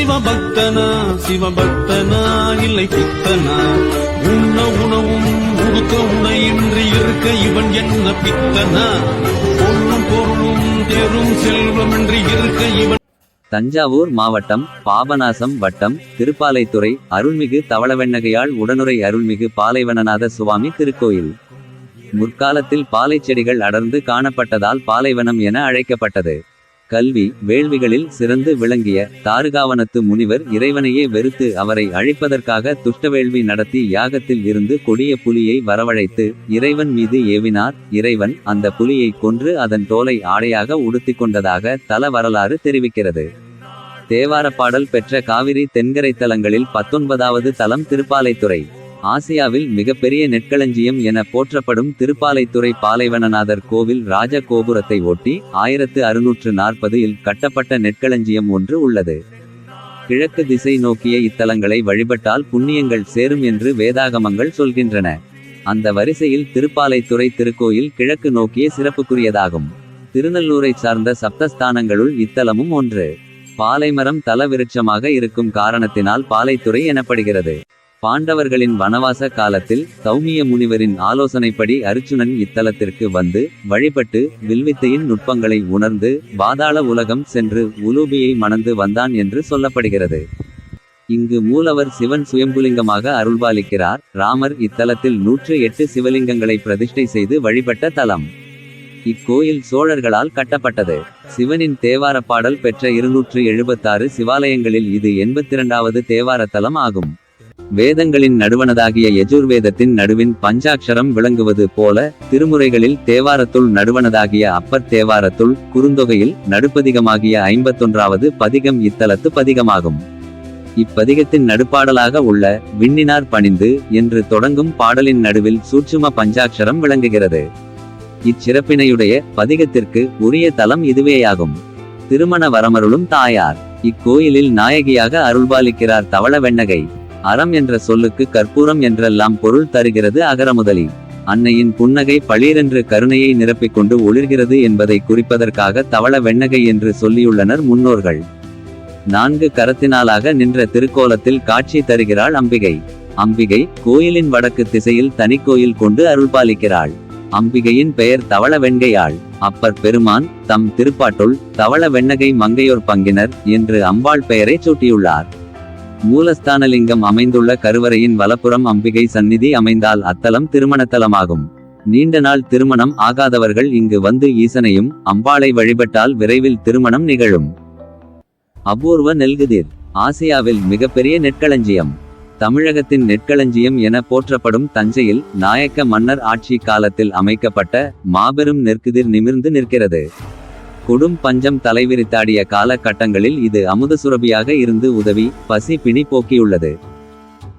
சிவபக்தனா சிவபக்தனா இல்லை பித்தனா? உண்ண உணவும் உடுக்க உணையின்றி இருக்க இவன் என்ன பித்தனா? பொருளும் பொருளும் தேரும் என்று இருக்க இவன் தஞ்சாவூர் மாவட்டம் பாபநாசம் வட்டம் திருப்பாலைத்துறை அருள்மிகு தவளவெண்ணகையாள் உடனுரை அருள்மிகு பாலைவனநாத சுவாமி திருக்கோயில். முற்காலத்தில் பாலைச் செடிகள் அடர்ந்து காணப்பட்டதால் பாலைவனம் என அழைக்கப்பட்டது. கல்வி வேள்விகளில் சிறந்து விளங்கிய தாருகாவனத்து முனிவர் இறைவனையே வெறுத்து அவரை அழிப்பதற்காக துஷ்டவேள்வி நடத்தி யாகத்தில் இருந்து கொடிய புலியை வரவழைத்து இறைவன் மீது ஏவினார். இறைவன் அந்த புலியை கொன்று அதன் தோலை ஆடையாக உடுத்திக் கொண்டதாக தல வரலாறு தெரிவிக்கிறது. தேவார பாடல் பெற்ற காவிரி தென்கரை தலங்களில் பத்தொன்பதாவது தலம் திருப்பாலைத்துறை. ஆசியாவில் மிகப்பெரிய நெற்களஞ்சியம் என போற்றப்படும் திருப்பாலைத்துறை பாலைவனநாதர் கோவில் ராஜ கோபுரத்தை ஒட்டி ஆயிரத்து அறுநூற்று நாற்பதில் கட்டப்பட்ட நெற்களஞ்சியம் ஒன்று உள்ளது. கிழக்கு திசை நோக்கிய இத்தலங்களை வழிபட்டால் புண்ணியங்கள் சேரும் என்று வேதாகமங்கள் சொல்கின்றன. அந்த வரிசையில் திருப்பாலைத்துறை திருக்கோயில் கிழக்கு நோக்கிய சிறப்புக்குரியதாகும். திருநல்லூரைச் சார்ந்த சப்தஸ்தானங்களுள் இத்தலமும் ஒன்று. பாலைமரம் தல விருட்சமாக இருக்கும் காரணத்தினால் பாலைத்துறை எனப்படுகிறது. பாண்டவர்களின் வனவாச காலத்தில் சௌமிய முனிவரின் ஆலோசனைப்படி அர்ச்சுனன் இத்தலத்திற்கு வந்து வழிபட்டு வில்வித்தையின் நுட்பங்களை உணர்ந்து பாதாள உலகம் சென்று உலூபியை மணந்து வந்தான் என்று சொல்லப்படுகிறது. இங்கு மூலவர் சிவன் சுயம்புலிங்கமாக அருள்பாலிக்கிறார். ராமர் இத்தலத்தில் நூற்று எட்டு சிவலிங்கங்களை பிரதிஷ்டை செய்து வழிபட்ட தலம். இக்கோயில் சோழர்களால் கட்டப்பட்டது. சிவனின் தேவார பாடல் பெற்ற இருநூற்று எழுபத்தாறு சிவாலயங்களில் இது எண்பத்திரண்டாவது தேவார தலம் ஆகும். வேதங்களின் நடுவனதாகிய யஜுர்வேதத்தின் நடுவின் பஞ்சாட்சரம் விளங்குவது போல திருமுறைகளில் தேவாரத்துள் நடுவனதாகிய அப்பர் தேவாரத்துள் குறுந்தொகையில் நடுப்பதிகமாகிய ஐம்பத்தொன்றாவது பதிகம் இத்தலத்து பதிகமாகும். இப்பதிகத்தின் நடுப்பாடலாக உள்ள விண்ணினார் பணிந்து என்று தொடங்கும் பாடலின் நடுவில் சூட்சும பஞ்சாட்சரம் விளங்குகிறது. இச்சிறப்பினையுடைய பதிகத்திற்கு உரிய தலம் இதுவேயாகும். திருமண வரமருளும் தாயார் இக்கோயிலில் நாயகியாக அருள்பாலிக்கிறார் தவள வெண்ணகை. அறம் என்ற சொல்லுக்கு கற்பூரம் என்றெல்லாம் பொருள் தருகிறது அகரமுதலி. அன்னையின் புன்னகை பளீரென்று கருணையை நிரப்பிக் கொண்டு ஒளிர்கிறது என்பதை குறிப்பதற்காக தவள வெண்ணகை என்று சொல்லியுள்ளனர் முன்னோர்கள். நான்கு கரத்தினாலாக நின்ற திருக்கோலத்தில் காட்சி தருகிறாள் அம்பிகை. அம்பிகை கோயிலின் வடக்கு திசையில் தனிக்கோயில் கொண்டு அருள்பாலிக்கிறாள். அம்பிகையின் பெயர் தவள வெண்கையாள். அப்பர் பெருமான் தம் திருப்பாட்டுள் தவள வெண்ணகை மங்கையோர் பங்கினர் என்று அம்பாள் பெயரை சூட்டியுள்ளார். மூலஸ்தானலிங்கம் அமைந்துள்ள கருவறையின் வலப்புறம் அம்பிகை சந்நிதி அமைந்தால் அத்தலம் திருமணத்தலமாகும். நீண்ட நாள் திருமணம் ஆகாதவர்கள் இங்கு வந்து ஈசனையும் அம்பாளை வழிபட்டால் விரைவில் திருமணம் நிகழும். அபூர்வ நெல்குதிர் ஆசியாவில் மிகப்பெரிய நெற்களஞ்சியம். தமிழகத்தின் நெற்களஞ்சியம் என போற்றப்படும் தஞ்சையில் நாயக்க மன்னர் ஆட்சி காலத்தில் அமைக்கப்பட்ட மாபெரும் நெற்குதிர் நிமிர்ந்து நிற்கிறது. கொடும் பஞ்சம் தலைவிரித்தாடிய காலகட்டங்களில் இது அமுதசுரபியாக இருந்து உதவி பசி பிணி போக்கியுள்ளது.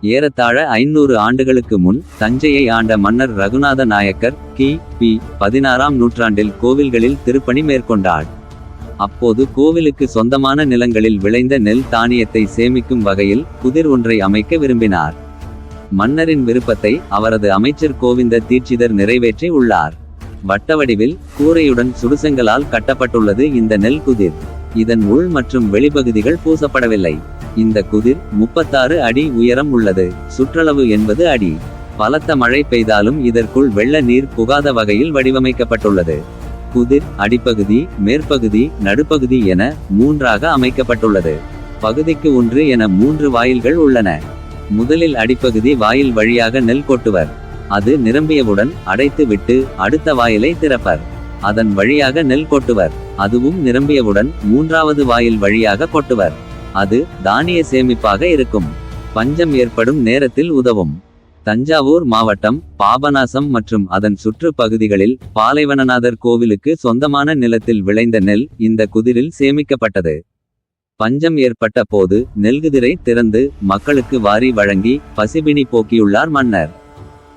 ஏறத்தாழ ஐநூறு ஆண்டுகளுக்கு முன் தஞ்சையை ஆண்ட மன்னர் ரகுநாத நாயக்கர் கி. பி. பதினாறாம் நூற்றாண்டில் கோவில்களில் திருப்பணி மேற்கொண்டார். அப்போது கோவிலுக்கு சொந்தமான நிலங்களில் விளைந்த நெல் தானியத்தை சேமிக்கும் வகையில் குதிர் ஒன்றை அமைக்க விரும்பினார். மன்னரின் விருப்பத்தை அவரது அமைச்சர் கோவிந்த தீட்சிதர் நிறைவேற்றி உள்ளார். வட்டவடிவில் கூரையுடன் சுடுசெங்கலால் கட்டப்பட்டுள்ளது இந்த நெல் குதிர். இதன் உள் மற்றும் வெளிப்பகுதிகள் பூசப்படவில்லை. இந்த குதிர் முப்பத்தாறு அடி உயரம் உள்ளது. சுற்றளவு என்பது அடி. பலத்த மழை பெய்தாலும் இதற்குள் வெள்ள நீர் புகாத வகையில் வடிவமைக்கப்பட்டுள்ளது. குதிர் அடிப்பகுதி மேற்பகுதி நடுப்பகுதி என மூன்றாக அமைக்கப்பட்டுள்ளது. பகுதிக்கு ஒன்று என மூன்று வாயில்கள் உள்ளன. முதலில் அடிப்பகுதி வாயில் வழியாக நெல் கொட்டுவர். அது நிரம்பியவுடன் அடைத்து விட்டு அடுத்த வாயிலை திறப்பர். அதன் வழியாக நெல் கொட்டுவர். அதுவும் நிரம்பியவுடன் மூன்றாவது வாயில் வழியாக கொட்டுவர். அது தானிய சேமிப்பாக இருக்கும். பஞ்சம் ஏற்படும் நேரத்தில் உதவும். தஞ்சாவூர் மாவட்டம் பாபநாசம் மற்றும் அதன் சுற்று பகுதிகளில் பாலைவனநாதர் கோவிலுக்கு சொந்தமான நிலத்தில் விளைந்த நெல் இந்த குதிரில் சேமிக்கப்பட்டது. பஞ்சம் ஏற்பட்ட போது நெல்குதிரை திறந்து மக்களுக்கு வாரி வழங்கி பசிபினி போக்கியுள்ளார் மன்னர்.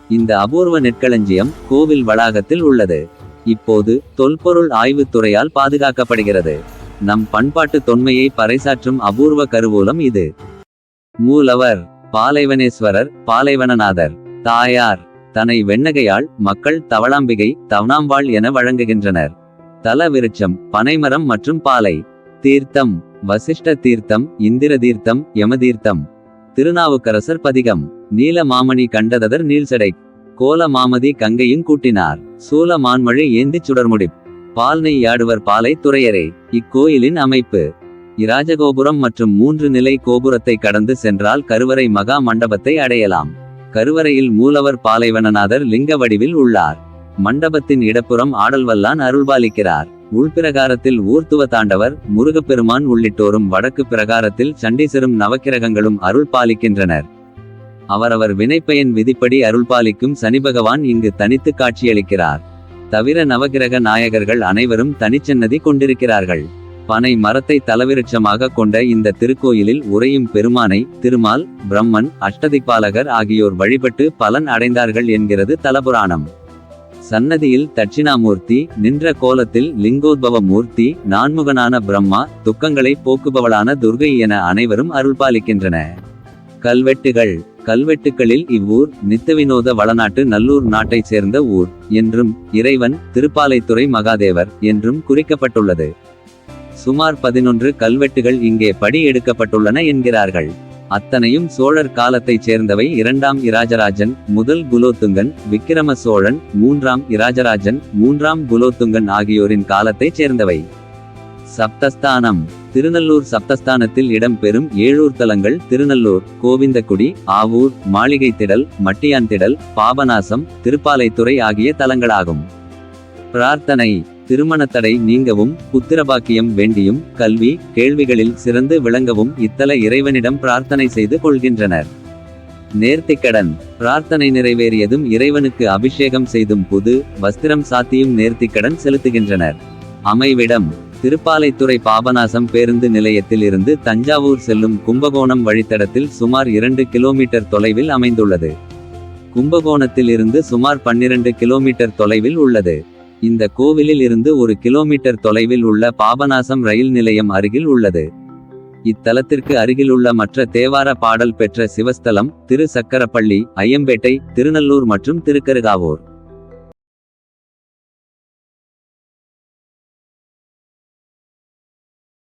இந்த அபூர்வ நெற்களஞ்சியம் கோவில் வளாகத்தில் உள்ளது. இப்போது தொல்பொருள் ஆய்வுத் துறையால் பாதுகாக்கப்படுகிறது. நம் பண்பாட்டு தொன்மையை பறைசாற்றும் அபூர்வ கருவூலம் இது. மூலவர் பாலைவனேஸ்வரர் பாலைவனநாதர் தாயார் தனை வெண்ணகையாள் மக்கள் தவளாம்பிகை தவணாம்பாள் என வழங்குகின்றனர். தல விருட்சம் பனைமரம் மற்றும் பாலை தீர்த்தம் வசிஷ்ட தீர்த்தம் இந்திர தீர்த்தம் யமதீர்த்தம் திருநாவுக்கரசர் பதிகம். நீல மாமணி கண்டததர் நீல்சடை கோல மாமதி கங்கையும் கூட்டினார். சூல மான்மழை ஏந்திச் சுடர்முடி பால் யாடுவர் பாலை துறையரே. இக்கோயிலின் அமைப்பு. இராஜகோபுரம் மற்றும் மூன்று நிலை கோபுரத்தை கடந்து சென்றால் கருவறை மகா மண்டபத்தை அடையலாம். கருவறையில் மூலவர் பாலைவனநாதர் லிங்க வடிவில் உள்ளார். மண்டபத்தின் இடப்புறம் ஆடல்வல்லான் அருள்பாலிக்கிறார். உள்பிரகாரத்தில் ஊர்த்துவ தாண்டவர் முருகப்பெருமான் உள்ளிட்டோரும் வடக்கு பிரகாரத்தில் சண்டீசரும் நவக்கிரகங்களும் அருள் பாலிக்கின்றனர். அவரவர் வினைப்பயன் விதிப்படி அருள்பாலிக்கும் சனிபகவான் இங்கு தனித்து காட்சியளிக்கிறார். தவிர நவகிரக நாயகர்கள் அனைவரும் தனிச்சன்னதி கொண்டிருக்கிறார்கள். பனை மரத்தை தலவிருட்சமாக கொண்ட இந்த திருக்கோயிலில் உறையும் பெருமானை திருமால் பிரம்மன் அஷ்டதிப்பாலகர் ஆகியோர் வழிபட்டு பலன் அடைந்தார்கள் என்கிறது தலபுராணம். சன்னதியில் தட்சிணாமூர்த்தி நின்ற கோலத்தில் லிங்கோத்பவ மூர்த்தி நான்முகனான பிரம்மா துக்கங்களை போக்குபவளான துர்கை என அனைவரும் அருள்பாலிக்கின்றன. கல்வெட்டுகள். கல்வெட்டுகளில் இவ்வூர் நித்தவினோத வளநாட்டு நல்லூர் நாட்டைச் சேர்ந்த ஊர் என்றும் இறைவன் திருப்பாலைத்துறை மகாதேவர் என்றும் குறிக்கப்பட்டுள்ளது. சுமார் பதினொன்று கல்வெட்டுகள் இங்கே படி எடுக்கப்பட்டுள்ளன என்கிறார்கள். அத்தனையும் சோழர் காலத்தைச் சேர்ந்தவை இரண்டாம் இராஜராஜன் முதல் குலோத்துங்கன் விக்கிரம சோழன் மூன்றாம் இராஜராஜன் மூன்றாம் குலோத்துங்கன் ஆகியோரின் காலத்தைச் சேர்ந்தவை. சப்தஸ்தானம். திருநல்லூர் சப்தஸ்தானத்தில் இடம்பெறும் ஏழூர் தலங்கள் திருநல்லூர் கோவிந்தக்குடி ஆவூர் மாளிகை திடல் மட்டியான் திடல் பாபநாசம் திருப்பாலைத்துறை ஆகிய தலங்களாகும். பிரார்த்தனை. திருமணத்தடை நீங்கவும் புத்திரபாக்கியம் வேண்டியும் கல்வி கேள்விகளில் சிறந்து விளங்கவும் இத்தல இறைவனிடம் பிரார்த்தனை செய்து கொள்கின்றனர். நேர்த்திக்கடன். பிரார்த்தனை நிறைவேறியதும் இறைவனுக்கு அபிஷேகம் செய்தும் புது வஸ்திரம் சாத்தியும் நேர்த்திக்கடன் செலுத்துகின்றனர். அமைவிடம். திருப்பாலைத்துறை பாபநாசம் பேருந்து நிலையத்தில் இருந்து தஞ்சாவூர் செல்லும் கும்பகோணம் வழித்தடத்தில் சுமார் இரண்டு கிலோமீட்டர் தொலைவில் அமைந்துள்ளது. கும்பகோணத்தில் இருந்து சுமார் பன்னிரண்டு கிலோமீட்டர் தொலைவில் உள்ளது. இந்த கோவிலில் இருந்து ஒரு கிலோமீட்டர் தொலைவில் உள்ள பாபநாசம் ரயில் நிலையம் அருகில் உள்ளது. இத்தலத்திற்கு அருகிலுள்ள மற்ற தேவார பாடல் பெற்ற சிவஸ்தலம் திரு சக்கரப்பள்ளி ஐயம்பேட்டை திருநல்லூர் மற்றும் திருக்கருகாவூர்.